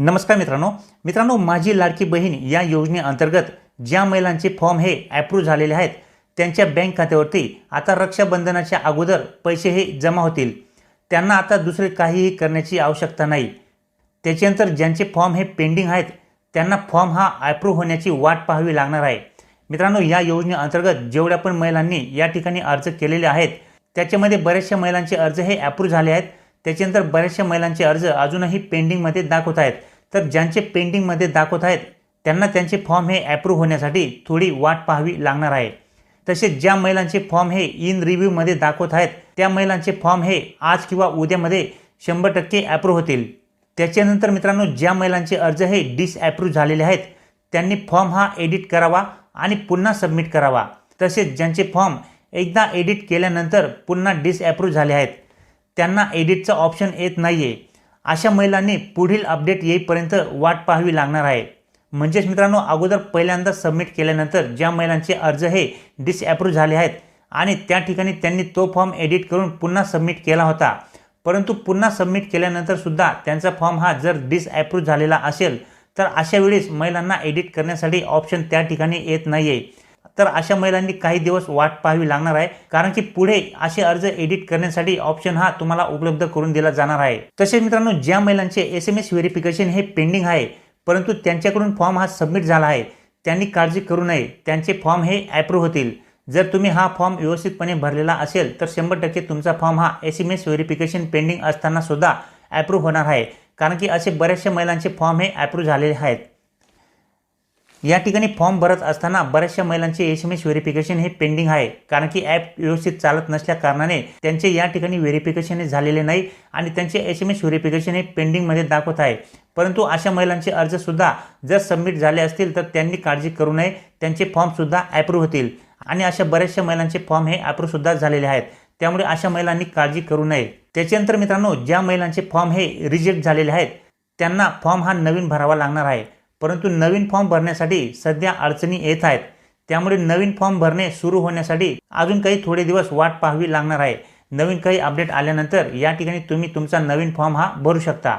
नमस्कार मित्रांनो. मित्रांनो माझी लाडकी बहीण या योजनेअंतर्गत ज्या महिलांचे फॉर्म हे ॲप्रूव्ह झालेले आहेत त्यांच्या बँक खात्यावरती आता रक्षाबंधनाच्या अगोदर पैसे हे जमा होतील. त्यांना आता दुसरे काहीही करण्याची आवश्यकता नाही. त्याच्यानंतर ज्यांचे फॉर्म हे पेंडिंग आहेत त्यांना फॉर्म हा ॲप्रूव्ह होण्याची वाट पाहावी लागणार आहे. मित्रांनो या योजनेअंतर्गत जेवढ्या पण महिलांनी या ठिकाणी अर्ज केलेले आहेत त्याच्यामध्ये बऱ्याचशा महिलांचे अर्ज हे ॲप्रूव्ह झाले आहेत. त्याच्यानंतर बऱ्याचशा महिलांचे अर्ज अजूनही पेंडिंगमध्ये दाखवत आहेत. तर ज्यांचे पेंडिंगमध्ये दाखवत आहेत त्यांना त्यांचे फॉर्म हे ॲप्रूव्ह होण्यासाठी थोडी वाट पाहावी लागणार आहे. तसेच ज्या महिलांचे फॉर्म हे इन रिव्ह्यूमध्ये दाखवत आहेत त्या महिलांचे फॉर्म हे आज किंवा उद्यामध्ये शंभर टक्के ॲप्रूव्ह होतील. त्याच्यानंतर मित्रांनो ज्या महिलांचे अर्ज हे डिसॲप्रूव्ह झालेले आहेत त्यांनी फॉर्म हा एडिट करावा आणि पुन्हा सबमिट करावा. तसेच ज्यांचे फॉर्म एकदा एडिट केल्यानंतर पुन्हा डिसॲप्रूव्ह झाले आहेत त्यांना एडिटचं ऑप्शन येत नाही आहे अशा महिलांनी पुढील अपडेट येईपर्यंत वाट पाहावी लागणार आहे. म्हणजेच मित्रांनो अगोदर पहिल्यांदा सबमिट केल्यानंतर ज्या महिलांचे अर्ज हे डिसॲप्रूव्ह झाले आहेत आणि त्या ठिकाणी त्यांनी तो फॉर्म एडिट करून पुन्हा सबमिट केला होता. परंतु पुन्हा सबमिट केल्यानंतर सुद्धा त्यांचा फॉर्म हा जर डिसॲप्रूव्ह झालेला असेल तर अशा वेळेस महिलांना एडिट करण्यासाठी ऑप्शन त्या ठिकाणी येत नाही आहे तर अशा महिलांनी काही दिवस वाट पाहावी लागणार आहे. कारण की पुढे असे अर्ज एडिट करण्यासाठी ऑप्शन हा तुम्हाला उपलब्ध करून दिला जाणार आहे. तसेच मित्रांनो ज्या महिलांचे एस एम एस व्हेरिफिकेशन हे पेंडिंग आहे परंतु त्यांच्याकडून फॉर्म हा सबमिट झाला आहे त्यांनी काळजी करू नये. त्यांचे फॉर्म हे ॲप्रूव्ह होतील. जर तुम्ही हा फॉर्म व्यवस्थितपणे भरलेला असेल तर शंभर टक्के तुमचा फॉर्म हा S M S verification pending असताना सुद्धा ॲप्रूव्ह होणार आहे. कारण की असे बऱ्याचशा महिलांचे फॉर्म हे ॲप्रूव्ह झालेले आहेत. या ठिकाणी फॉर्म भरत असताना बऱ्याचशा महिलांचे एस एम एस व्हेरिफिकेशन हे पेंडिंग आहे. कारण की ॲप व्यवस्थित चालत नसल्या कारणाने त्यांचे या ठिकाणी व्हेरिफिकेशन हे झालेले नाही आणि त्यांचे एस एम एस व्हेरिफिकेशन हे पेंडिंगमध्ये दाखवत आहे. परंतु अशा महिलांचे अर्जसुद्धा जर सबमिट झाले असतील तर त्यांनी काळजी करू नये. त्यांचे फॉर्मसुद्धा ॲप्रूव्ह होतील. आणि अशा बऱ्याचशा महिलांचे फॉर्म हे ॲप्रूव्हसुद्धा झालेले आहेत. त्यामुळे अशा महिलांनी काळजी करू नये. त्याच्यानंतर मित्रांनो ज्या महिलांचे फॉर्म हे रिजेक्ट झालेले आहेत त्यांना फॉर्म हा नवीन भरावा लागणार आहे. परंतु नवीन फॉर्म भरण्यासाठी सध्या अडचणी येत आहेत. त्यामुळे नवीन फॉर्म भरणे सुरू होण्यासाठी अजून काही थोडे दिवस वाट पाहावी लागणार आहे. नवीन काही अपडेट आल्यानंतर या ठिकाणी तुम्ही तुमचा नवीन फॉर्म हा भरू शकता.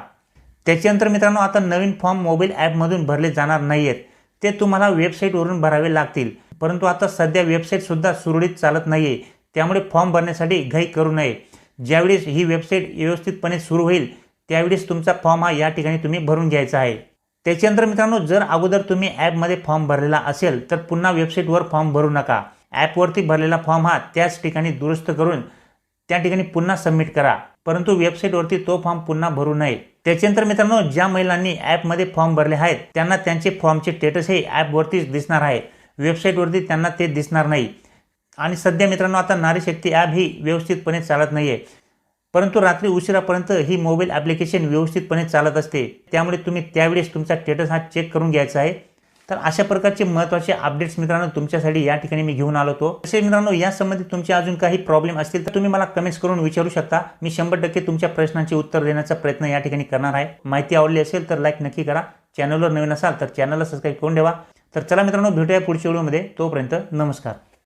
त्याच्यानंतर मित्रांनो आता नवीन फॉर्म मोबाईल ॲपमधून भरले जाणार नाही आहेत ते तुम्हाला वेबसाईटवरून भरावे लागतील. परंतु आता सध्या वेबसाईटसुद्धा सुरळीत चालत नाही आहे त्यामुळे फॉर्म भरण्यासाठी घाई करू नये. ज्यावेळेस ही वेबसाईट व्यवस्थितपणे सुरू होईल त्यावेळेस तुमचा फॉर्म हा या ठिकाणी तुम्ही भरून घ्यायचा आहे. त्याच्यानंतर मित्रांनो जर अगोदर तुम्ही ॲपमध्ये फॉर्म भरलेला असेल तर पुन्हा वेबसाईटवर फॉर्म भरू नका. ॲपवरती भरलेला फॉर्म हा त्याच ठिकाणी दुरुस्त करून त्या ठिकाणी पुन्हा सबमिट करा. परंतु वेबसाईटवरती तो फॉर्म पुन्हा भरू नये. त्याच्यानंतर मित्रांनो ज्या महिलांनी ॲपमध्ये फॉर्म भरले आहेत त्यांना त्यांचे फॉर्मचे स्टेटस हे ॲपवरतीच दिसणार आहे. वेबसाईटवरती त्यांना ते दिसणार नाही. आणि सध्या मित्रांनो आता नारी शक्ती ॲप ही व्यवस्थितपणे चालत नाही आहे परंतु रात्री उशिरापर्यंत ही मोबाईल ॲप्लिकेशन व्यवस्थितपणे चालत असते. त्यामुळे तुम्ही त्यावेळेस तुमचा स्टेटस हा चेक करून घ्यायचा आहे. तर अशा प्रकारचे महत्त्वाचे अपडेट्स मित्रांनो तुमच्यासाठी या ठिकाणी मी घेऊन आलो होतो. तसे मित्रांनो या संबंधित तुमचे अजून काही प्रॉब्लेम असतील तर तुम्ही मला कमेंट्स करून विचारू शकता. मी शंभर टक्के तुमच्या प्रश्नांचे उत्तर देण्याचा प्रयत्न या ठिकाणी करणार आहे. माहिती आवडली असेल तर लाईक नक्की करा. चॅनलवर नवीन असाल तर चॅनलला सबस्क्राईब करून ठेवा. तर चला मित्रांनो भेटूया पुढच्या व्हिडिओमध्ये तोपर्यंत नमस्कार.